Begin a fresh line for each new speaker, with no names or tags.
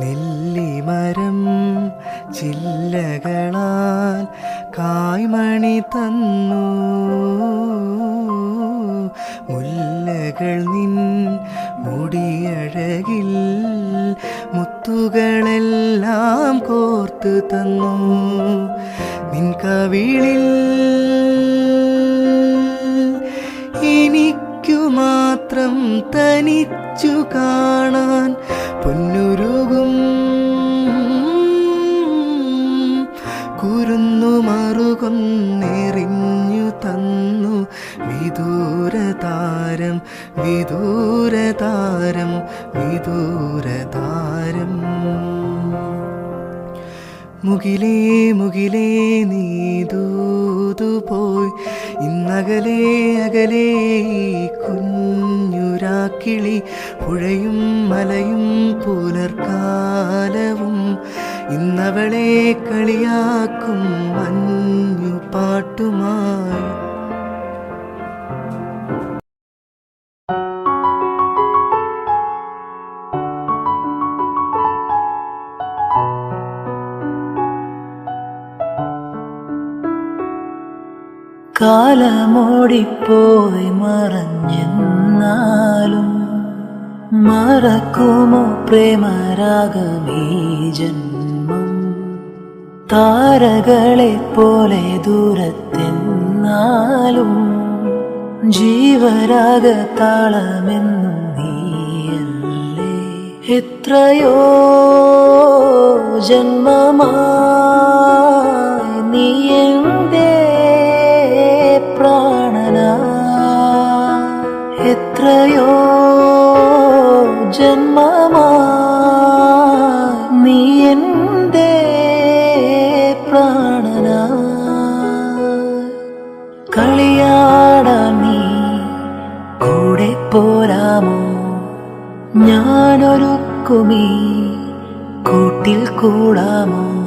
നെല്ലിമരം ചില്ലകളാൽ കായ്മണി തന്നു. മുല്ലകൾ നിൻ മുടിയഴകിൽ മുത്തുകളെല്ലാം കോർത്തു തന്നു. നിൻ കവിളിൽ എനിക്കു മാത്രം തനിച്ചു കാണാൻ പൊന്നുരുകും കുരുന്നു മറുകൊന്നെറിഞ്ഞു തന്നു. വിദൂരതാരം വിദൂരതാരം വിദൂരതാരം. മുകിലേ മുകിലേ നീ പോയി ഇന്നകലേ അകലേ കുഞ്ഞുരാക്കിളി. പുഴയും മലയും പുലർക്കാലവും ഇന്നവളെ കളിയാക്കും മഞ്ഞു പാട്ടുമായി.
കാലമോടിപ്പോയി മറഞ്ഞെന്നാലും മറക്കുമോ പ്രേമരാഗമീ ജന്മം? താരകളെ പോലെ ദൂരത്തെന്നാലും ജീവരാഗ താളമെന്നും നീയല്ലേ. എത്രയോ ജന്മമായി നീ പ്രാണന. എത്രയോ ജന്മമായി പോരാമോ കുമി കൂട്ടിൽ കൂടാമോ?